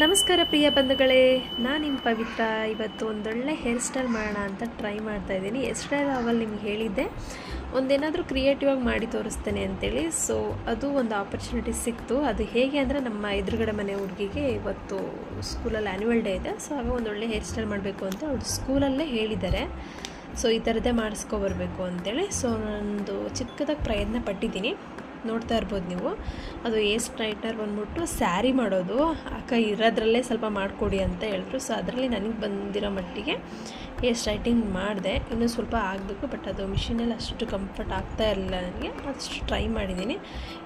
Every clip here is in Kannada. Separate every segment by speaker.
Speaker 1: ನಮಸ್ಕಾರ ಪ್ರಿಯ ಬಂಧುಗಳೇ, ನಾನು ನಿಮ್ಮ ಪವಿತ್ರ. ಇವತ್ತು ಒಂದೊಳ್ಳೆ ಹೇರ್ ಸ್ಟೈಲ್ ಮಾಡೋಣ ಅಂತ ಟ್ರೈ ಮಾಡ್ತಾ ಇದ್ದೀನಿ. ಎಷ್ಟೇ ಅವಾಗ ನಿಮ್ಗೆ ಹೇಳಿದ್ದೆ. ಒಂದೇನಾದರೂ ಕ್ರಿಯೇಟಿವ್ ಆಗಿ ಮಾಡಿ ತೋರಿಸ್ತೇನೆ ಅಂತೇಳಿ. ಸೊ ಅದು ಒಂದು ಆಪರ್ಚುನಿಟಿ ಸಿಕ್ತು. ಅದು ಹೇಗೆ ಅಂದರೆ ನಮ್ಮ ಎದುರುಗಡೆ ಮನೆ ಹುಡುಗಿಗೆ ಇವತ್ತು ಸ್ಕೂಲಲ್ಲಿ ಆ್ಯನ್ಯುವಲ್ ಡೇ ಇದೆ. ಸೊ ಆಗ ಒಂದೊಳ್ಳೆ ಹೇರ್ ಸ್ಟೈಲ್ ಮಾಡಬೇಕು ಅಂತ ಅವ್ರು ಸ್ಕೂಲಲ್ಲೇ ಹೇಳಿದ್ದಾರೆ. ಸೊ ಈ ಥರದ್ದೇ ಮಾಡಿಸ್ಕೊಬರ್ಬೇಕು ಅಂತೇಳಿ. ಸೊ ನಾನೊಂದು ಚಿಕ್ಕದಾಗಿ ಪ್ರಯತ್ನ ಪಟ್ಟಿದ್ದೀನಿ. ನೋಡ್ತಾ ಇರ್ಬೋದು ನೀವು. ಅದು ಏರ್ ಸ್ಟ್ರೈಟ್ನರ್ ಬಂದ್ಬಿಟ್ಟು ಸ್ಯಾರಿ ಮಾಡೋದು ಅಕ್ಕ ಇರೋದ್ರಲ್ಲೇ ಸ್ವಲ್ಪ ಮಾಡಿಕೊಡಿ ಅಂತ ಹೇಳಿದ್ರು. ಸೊ ಅದರಲ್ಲಿ ನನಗೆ ಬಂದಿರೋ ಮಟ್ಟಿಗೆ ಏರ್ ಸ್ಟ್ರೈಟಿಂಗ್ ಮಾಡಿದೆ. ಇನ್ನೂ ಸ್ವಲ್ಪ ಆಗಬೇಕು, ಬಟ್ ಅದು ಮಿಷಿನಲ್ಲಿ ಅಷ್ಟು ಕಂಫರ್ಟ್ ಆಗ್ತಾ ಇರಲಿಲ್ಲ ನನಗೆ. ಅಷ್ಟು ಟ್ರೈ ಮಾಡಿದ್ದೀನಿ.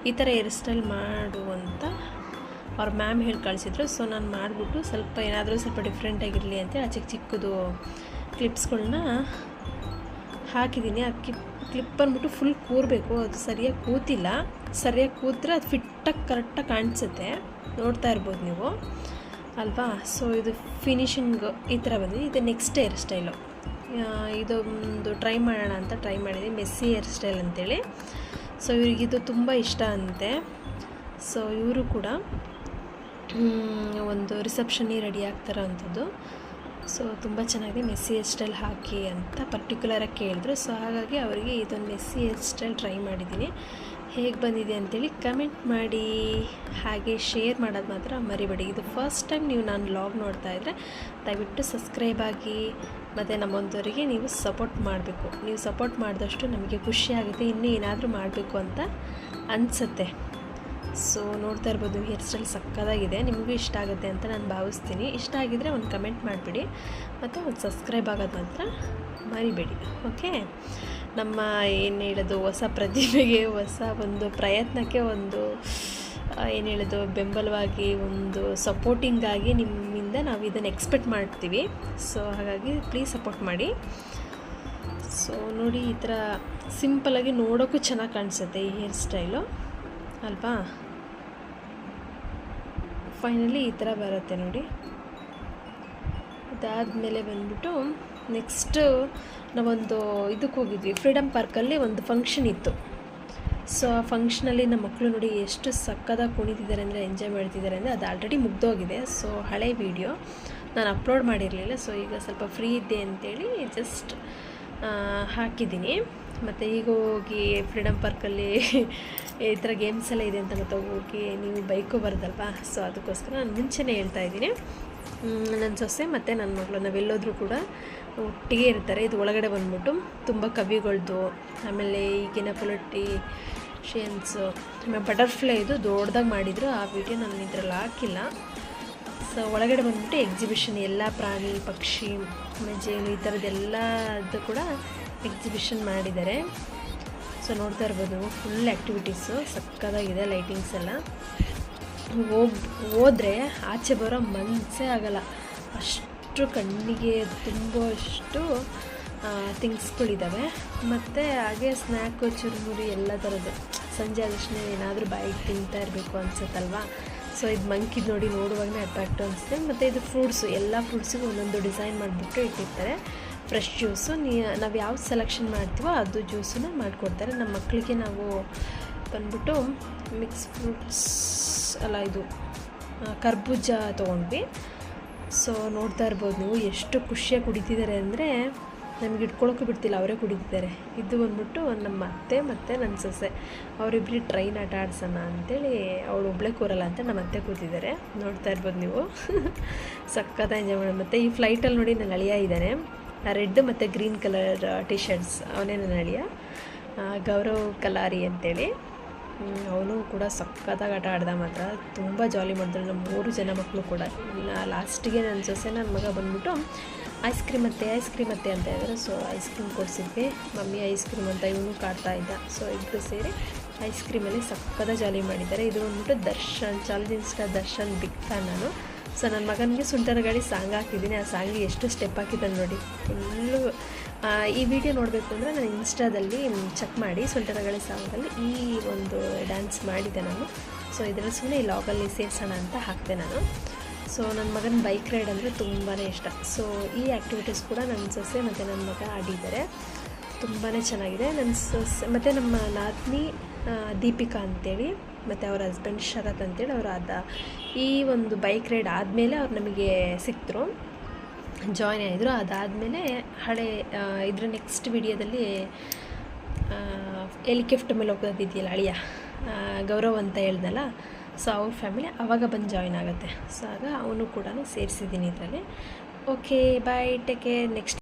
Speaker 1: ಈ ಥರ ಹೇರ್ ಸ್ಟೈಲ್ ಮಾಡು ಅಂತ ಅವ್ರ ಮ್ಯಾಮ್ ಹೇಳಿ ಕಳಿಸಿದ್ರು. ಸೊ ನಾನು ಮಾಡಿಬಿಟ್ಟು ಸ್ವಲ್ಪ ಏನಾದರೂ ಸ್ವಲ್ಪ ಡಿಫ್ರೆಂಟಾಗಿರಲಿ ಅಂತೇಳಿ ಆ ಚಿಕ್ಕ ಚಿಕ್ಕದು ಕ್ಲಿಪ್ಸ್ಗಳನ್ನ ಹಾಕಿದ್ದೀನಿ. ಆ ಕ್ಲಿಪ್ ಕ್ಲಿಪ್ ಅಂದ್ಬಿಟ್ಟು ಫುಲ್ ಕೂರಬೇಕು. ಅದು ಸರಿಯಾಗಿ ಕೂತಿಲ್ಲ. ಸರಿಯಾಗಿ ಕೂತ್ರೆ ಅದು ಫಿಟ್ಟಾಗಿ ಕರೆಕ್ಟಾಗಿ ಕಾಣಿಸುತ್ತೆ. ನೋಡ್ತಾ ಇರ್ಬೋದು ನೀವು. ಅಲ್ವಾ? ಸೊ ಇದು ಫಿನಿಶಿಂಗ್ ಈ ಥರ ಬಂದಿದೆ. ಇದು ನೆಕ್ಸ್ಟ್ ಹೇರ್ ಸ್ಟೈಲು ಇದೊಂದು ಟ್ರೈ ಮಾಡೋಣ ಅಂತ ಟ್ರೈ ಮಾಡಿದ್ದೀನಿ. ಮೆಸ್ಸಿ ಹೇರ್ ಸ್ಟೈಲ್ ಅಂತೇಳಿ. ಸೊ ಇವ್ರಿಗಿದು ತುಂಬ ಇಷ್ಟ ಅಂತೆ. ಸೊ ಇವರು ಕೂಡ ಒಂದು ರಿಸೆಪ್ಷನ್ನಿಗೆ ರೆಡಿ ಆಗ್ತಾರೋ ಅಂಥದ್ದು ಸೊ ತುಂಬ ಚೆನ್ನಾಗಿದೆ ಮೆಸ್ಸಿ ಹೇರ್ ಸ್ಟೈಲ್ ಹಾಕಿ ಅಂತ ಪರ್ಟಿಕ್ಯುಲರಾಗಿ ಕೇಳಿದ್ರು. ಸೊ ಹಾಗಾಗಿ ಅವರಿಗೆ ಇದೊಂದು ಮೆಸ್ಸಿ ಹೇರ್ ಸ್ಟೈಲ್ ಟ್ರೈ ಮಾಡಿದ್ದೀನಿ. ಹೇಗೆ ಬಂದಿದೆ ಅಂತೇಳಿ ಕಮೆಂಟ್ ಮಾಡಿ, ಹಾಗೆ ಶೇರ್ ಮಾಡೋದು ಮಾತ್ರ ಮರಿಬೇಡಿ. ಇದು ಫಸ್ಟ್ ಟೈಮ್ ನೀವು ನಾನು ಲಾಗ್ ನೋಡ್ತಾ ಇದ್ದರೆ ದಯವಿಟ್ಟು ಸಬ್ಸ್ಕ್ರೈಬ್ ಆಗಿ, ಮತ್ತು ನಮ್ಮೊಂದವರಿಗೆ ನೀವು ಸಪೋರ್ಟ್ ಮಾಡಬೇಕು. ನೀವು ಸಪೋರ್ಟ್ ಮಾಡಿದಷ್ಟು ನಮಗೆ ಖುಷಿ ಆಗುತ್ತೆ, ಇನ್ನೂ ಏನಾದರೂ ಮಾಡಬೇಕು ಅಂತ ಅನಿಸುತ್ತೆ. ಸೊ ನೋಡ್ತಾ ಇರ್ಬೋದು ಹೇರ್ ಸ್ಟೈಲ್ ಸಕ್ಕದಾಗಿದೆ. ನಿಮಗೂ ಇಷ್ಟ ಆಗುತ್ತೆ ಅಂತ ನಾನು ಭಾವಿಸ್ತೀನಿ. ಇಷ್ಟ ಆಗಿದ್ದರೆ ಒಂದು ಕಮೆಂಟ್ ಮಾಡಿಬಿಡಿ. ಮತ್ತು ಒಂದು ಸಬ್ಸ್ಕ್ರೈಬ್ ಆಗೋದು ಮಾತ್ರ ಮರಿಬೇಡಿ ಓಕೆ ನಮ್ಮ ಏನು ಹೇಳೋದು, ಹೊಸ ಪ್ರತಿಭೆಗೆ, ಹೊಸ ಒಂದು ಪ್ರಯತ್ನಕ್ಕೆ ಒಂದು ಏನು ಹೇಳೋದು, ಬೆಂಬಲವಾಗಿ ಒಂದು ಸಪೋರ್ಟಿಂಗಾಗಿ ನಿಮ್ಮಿಂದ ನಾವು ಇದನ್ನು ಎಕ್ಸ್ಪೆಕ್ಟ್ ಮಾಡ್ತೀವಿ. ಸೊ ಹಾಗಾಗಿ ಪ್ಲೀಸ್ ಸಪೋರ್ಟ್ ಮಾಡಿ. ಸೊ ನೋಡಿ ಈ ಥರ ಸಿಂಪಲಾಗಿ ನೋಡೋಕ್ಕೂ ಚೆನ್ನಾಗಿ ಕಾಣಿಸುತ್ತೆ ಈ ಹೇರ್ ಸ್ಟೈಲು ಅಲ್ವಾ? ಫೈನಲಿ ಈ ಥರ ಬರುತ್ತೆ ನೋಡಿ. ಅದಾದಮೇಲೆ ಬಂದ್ಬಿಟ್ಟು ನೆಕ್ಸ್ಟು ನಾವೊಂದು ಇದಕ್ಕೆ ಹೋಗಿದ್ವಿ. ಫ್ರೀಡಮ್ ಪಾರ್ಕಲ್ಲಿ ಒಂದು ಫಂಕ್ಷನ್ ಇತ್ತು. ಸೊ ಆ ಫಂಕ್ಷನಲ್ಲಿ ನಮ್ಮ ಮಕ್ಕಳು ನೋಡಿ ಎಷ್ಟು ಸಕ್ಕದಾಗಿ ಕುಣಿತಿದ್ದಾರೆ ಅಂದರೆ ಎಂಜಾಯ್ ಮಾಡ್ತಿದ್ದಾರೆ ಅಂದರೆ ಅದು ಆಲ್ರೆಡಿ ಮುಗ್ದೋಗಿದೆ. ಸೊ ಹಳೆ ವಿಡಿಯೋ ನಾನು ಅಪ್ಲೋಡ್ ಮಾಡಿರಲಿಲ್ಲ. ಸೊ ಈಗ ಸ್ವಲ್ಪ ಫ್ರೀ ಇದ್ದೆ ಅಂತೇಳಿ ಜಸ್ಟ್ ಹಾಕಿದ್ದೀನಿ. ಮತ್ತು ಈಗ ಹೋಗಿ ಫ್ರೀಡಮ್ ಪಾರ್ಕಲ್ಲಿ ಈ ಥರ ಗೇಮ್ಸ್ ಎಲ್ಲ ಇದೆ ಅಂತ ಮತ್ತೆ ಹೋಗಿ ನೀವು ಬೈಕು ಬರೋದಲ್ವಾ? ಸೊ ಅದಕ್ಕೋಸ್ಕರ ನಾನು ಮುಂಚೆನೇ ಹೇಳ್ತಾ ಇದ್ದೀನಿ. ನನ್ನ ಸೊಸೆ ಮತ್ತು ನನ್ನ ಮಗಳು ನಾವೆಲ್ಲೋದ್ರೂ ಕೂಡ ಒಟ್ಟಿಗೆ ಇರ್ತಾರೆ. ಇದು ಒಳಗಡೆ ಬಂದ್ಬಿಟ್ಟು ತುಂಬ ಕವಿಗಳದ್ದು ಆಮೇಲೆ ಈಗಿನ ಪೊಲಿಟಿಷಿಯನ್ಸು ಆಮೇಲೆ ಬಟರ್ಫ್ಲೈ ಇದು ದೊಡ್ಡದಾಗಿ ಮಾಡಿದರು. ಆ ವಿಡಿಯೋ ನಾನು ಇದ್ರಲ್ಲಿ ಹಾಕಿಲ್ಲ. ಸೊ ಒಳಗಡೆ ಬಂದ್ಬಿಟ್ಟು ಎಕ್ಸಿಬಿಷನ್ ಎಲ್ಲ ಪ್ರಾಣಿ, ಪಕ್ಷಿ, ಆಮೇಲೆ ಜೇನು ಈ ಥರದ್ದೆಲ್ಲದು ಕೂಡ ಎಕ್ಸಿಬಿಷನ್ ಮಾಡಿದ್ದಾರೆ. ಸೊ ನೋಡ್ತಾ ಇರ್ಬೋದು ಫುಲ್ ಆ್ಯಕ್ಟಿವಿಟೀಸು ಸಕ್ಕದಾಗಿದೆ ಲೈಟಿಂಗ್ಸ್ ಎಲ್ಲ. ಹೋಗಿ, ಹೋದರೆ ಆಚೆ ಬರೋ ಮನಸ್ಸೇ ಆಗಲ್ಲ. ಅಷ್ಟು ಕಣ್ಣಿಗೆ ತುಂಬುವಷ್ಟು ಥಿಂಗ್ಸ್ಗಳಿದ್ದಾವೆ ಮತ್ತು ಹಾಗೆ ಸ್ನ್ಯಾಕು ಚುರುಮುರಿ ಎಲ್ಲ ಥರದ್ದು ಸಂಜೆ ಆದಷ್ಟು ಏನಾದರೂ ಬಾಯಿಗೆ ತಿಂತಾ ಇರಬೇಕು ಅನ್ಸುತ್ತಲ್ವಾ? ಸೊ ಇದು ಮಂಕಿದ್ ನೋಡಿ ನೋಡುವಾಗಲೇ ಅಟ್ರಾಕ್ಟ್ ಅನಿಸುತ್ತೆ. ಮತ್ತು ಇದು ಫ್ರೂಟ್ಸು ಎಲ್ಲ ಫ್ರೂಟ್ಸಿಗೂ ಒಂದೊಂದು ಡಿಸೈನ್ ಮಾಡಿಬಿಟ್ಟು ಇಟ್ಟಿರ್ತಾರೆ. ಫ್ರೆಶ್ ಜ್ಯೂಸು ನೀ, ನಾವು ಯಾವ್ದು ಸೆಲೆಕ್ಷನ್ ಮಾಡ್ತೀವೋ ಅದು ಜ್ಯೂಸನ್ನು ಮಾಡಿಕೊಡ್ತಾರೆ. ನಮ್ಮ ಮಕ್ಕಳಿಗೆ ನಾವು ಬಂದ್ಬಿಟ್ಟು ಮಿಕ್ಸ್ ಫ್ರೂಟ್ಸ್ ಅಲ್ಲ ಇದು ಕರ್ಬೂಜ ತೊಗೊಂಡ್ವಿ. ಸೊ ನೋಡ್ತಾ ಇರ್ಬೋದು ನೀವು ಎಷ್ಟು ಖುಷಿಯಾಗಿ ಕುಡಿತಿದ್ದಾರೆ ಅಂದರೆ ನಮಗೆ ಇಟ್ಕೊಳ್ಳೋಕ್ಕೂ ಬಿಡ್ತಿಲ್ಲ, ಅವರೇ ಕುಡಿತಿದ್ದಾರೆ. ಇದು ಬಂದ್ಬಿಟ್ಟು ನಮ್ಮ ಅತ್ತೆ ಮತ್ತು ನನ್ನ ಸೊಸೆ ಅವರಿಬ್ಬರಿ ಟ್ರೈನ್ ಆಟ ಆಡ್ಸೋಣ ಅಂತೇಳಿ ಅವಳು ಒಬ್ಬಳೇ ಕೂರಲ್ಲ ಅಂತ ನಮ್ಮ ಅತ್ತೆ ಕೂತಿದ್ದಾರೆ. ನೋಡ್ತಾ ಇರ್ಬೋದು ನೀವು. ಸಕ್ಕತ್ತ ಎಂಜಾಯ್ ಮಾಡೋಣ. ಮತ್ತು ಈ ಫ್ಲೈಟಲ್ಲಿ ನೋಡಿ ನನ್ನ ಅಳಿಯ ಇದ್ದಾನೆ. ರೆಡ್ ಮತ್ತು ಗ್ರೀನ್ ಕಲರ್ ಟಿ ಶರ್ಟ್ಸ್ ಅವನೇ ನನ್ನ ಅಳಿಯ ಗೌರವ್ ಕಲಾರಿ ಅಂತೇಳಿ. ಅವನು ಕೂಡ ಸಕ್ಕತ್ತಾಗಿ ಆಟ ಆಡ್ದ ಮಾತ್ರ. ತುಂಬ ಜಾಲಿ ಮಾಡಿದ್ರು ನಮ್ಮ ಮೂರು ಜನ ಮಕ್ಕಳು ಕೂಡ. ಲಾಸ್ಟಿಗೆ ನನ್ನ ಸೊಸೆ ನನ್ನ ಮಗ ಬಂದ್ಬಿಟ್ಟು ಐಸ್ ಕ್ರೀಮ್ ಮತ್ತೆ ಐಸ್ ಕ್ರೀಮ್ ಮತ್ತೆ ಅಂತ ಹೇಳಿದ್ರು ಸೊ ಐಸ್ ಕ್ರೀಮ್ ಕೊಡಿಸಿದ್ವಿ. ಮಮ್ಮಿ ಐಸ್ ಕ್ರೀಮ್ ಅಂತ ಇವನು ಕಾಡ್ತಾ ಇದ್ದ. ಸೊ ಇಬ್ಬರು ಸೇರಿ ಐಸ್ ಕ್ರೀಮಲ್ಲಿ ಸಕ್ಕದ ಜಾಲಿ ಮಾಡಿದ್ದಾರೆ. ಇದು ಬಂದ್ಬಿಟ್ಟು Darshan challenging star Darshan, big ನಾನು. ಸೊ ನನ್ನ ಮಗನಿಗೆ ಸುಂಟರ ಗಾಡಿ ಸಾಂಗ್ ಹಾಕಿದ್ದೀನಿ. ಆ ಸಾಂಗಿಗೆ ಎಷ್ಟು ಸ್ಟೆಪ್ ಹಾಕಿದ್ದಾನೆ ನೋಡಿ. ಫುಲ್ಲು ಈ ವಿಡಿಯೋ ನೋಡಬೇಕು ಅಂದರೆ ನಾನು ಇನ್ಸ್ಟಾದಲ್ಲಿ ಚೆಕ್ ಮಾಡಿ ಸುಂಟರ ಗಾಳಿ ಸಾಂಗಲ್ಲಿ ಈ ಒಂದು ಡ್ಯಾನ್ಸ್ ಮಾಡಿದ್ದೆ ನಾನು. ಸೊ ಇದರಲ್ಲಿ ಸುಮ್ಮನೆ ಈ ಲಾಗಲ್ಲಿ ಸೇರಿಸೋಣ ಅಂತ ಹಾಕಿದೆ ನಾನು. ಸೊ ನನ್ನ ಮಗನ ಬೈಕ್ ರೈಡ್ ಅಂದರೆ ತುಂಬಾ ಇಷ್ಟ. ಸೊ ಈ ಆ್ಯಕ್ಟಿವಿಟೀಸ್ ಕೂಡ ನನ್ನ ಸೊಸೆ ಮತ್ತು ನನ್ನ ಮಗ ಆಡಿದ್ದಾರೆ. ತುಂಬಾ ಚೆನ್ನಾಗಿದೆ. ನನ್ನ ಸೊಸೆ, ಮತ್ತು ನಮ್ಮ ನಾತ್ನಿ ದೀಪಿಕಾ ಅಂತೇಳಿ. ಮತ್ತು ಅವ್ರ ಹಸ್ಬೆಂಡ್ ಶರತ್ ಅಂತೇಳಿ ಅವರು ಆದ. ಈ ಒಂದು ಬೈಕ್ ರೈಡ್ ಆದಮೇಲೆ ಅವ್ರು ನಮಗೆ ಸಿಕ್ತರು ಜಾಯ್ನ್ ಆಯಿದ್ರು ಅದಾದಮೇಲೆ ಹಳೆ ಇದ್ರ ನೆಕ್ಸ್ಟ್ ವಿಡಿಯೋದಲ್ಲಿ ಗಿಫ್ಟ್ ಮೇಲೆ ಹೋಗೋದಿದೆಯಲ್ಲ ಅಳಿಯ ಗೌರವ್ ಅಂತ ಹೇಳ್ದಲ್ಲ ಸೊ ಅವ್ರ ಫ್ಯಾಮಿಲಿ ಆವಾಗ ಬಂದು ಜಾಯ್ನ್ ಆಗುತ್ತೆ. ಸೊ ಆಗ ಅವನು ಕೂಡ ಸೇರಿಸಿದ್ದೀನಿ ಇದರಲ್ಲಿ. Okay bye take care next